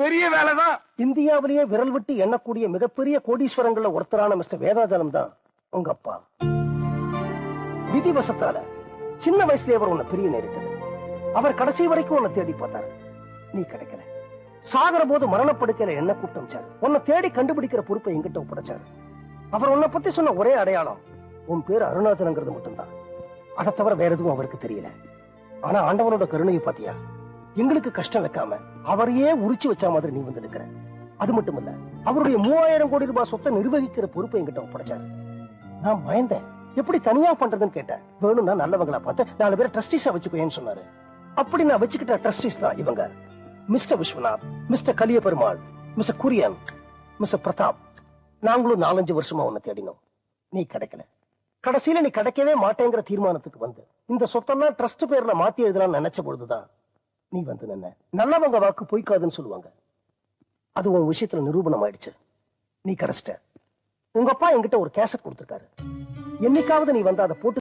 பெரிய வேலைதான். இந்தியாவிலேயே விரல் விட்டு எண்ணக்கூடிய மிகப்பெரிய கோடீஸ்வரங்கள்ல ஒருத்தரான மிஸ்டர் வேதாஜலம் தான் உங்க அப்பா. விதிவசத்தால சின்ன வயசுல அவர் உன்னை பிரிய நேரிட்டது அவர் கடைசி வரைக்கும் உன்னை தேடி பார்த்தாரு. நீ கிடைக்கல. சாகர போது மரணப்படுக்கையில என்ன கூப்பிட்டு உன்னை தேடி கண்டுபிடிக்கிற பொறுப்பை எங்கிட்ட ஒப்படைச்சாரு. அவர் உன்னை பத்தி சொன்ன ஒரே அடையாளம் உன் பேர் அருணாச்சலங்கிறது மட்டும்தான். அதை தவிர வேற எதுவும் அவருக்கு தெரியல. ஆனா ஆண்டவனோட கருணையை பாத்தியா எங்களுக்கு கஷ்டம் வைக்காம அவரையே உரிச்சு வச்ச மாதிரி நீ வந்து நிக்கிற. அது மட்டும் இல்ல அவருடைய மூவாயிரம் கோடி ரூபாய் சொத்தை நிர்வகிக்கிற பொறுப்பை என்கிட்ட ஒப்படைச்சாரு. நான் பயந்தேன். எப்படி தனியா பண்றதுன்னு கேட்டேன். வேணும்னா நல்லவங்களா பார்த்து நாலு பேரை ட்ரஸ்டிஸா வச்சுக்கோன்னு சொன்னாரு. அப்படி நான் வச்சுக்கிட்ட ட்ரஸ்டிஸ் தான் இவங்க. Mister Viswanath mister Kaliyaperumal mister Kurian mister Pratap நாங்களும் நாலஞ்சு வருஷமா உன்னை தேடினோம். நீ கிடைக்கல. கடைசியில நீ கிடைக்கவே மாட்டேங்கிற தீர்மானத்துக்கு வந்து இந்த சொத்தெல்லாம் ட்ரஸ்ட் பேர்ல மாத்தி எழுதலாம்னு நினைச்ச பொழுதுதான் நீ வந்து நின்ன. நல்லவங்க வாக்கு பொய்க்காதுன்னு சொல்லுவாங்க. அது உன் விஷயத்துல நிரூபணம் ஆயிடுச்சு நீ கிடைச்சிட்ட உங்க அப்பா என்கிட்ட ஒரு கேசட் கொடுத்திருக்காரு. என்னைக்காவது நீ வந்து அதை போட்டு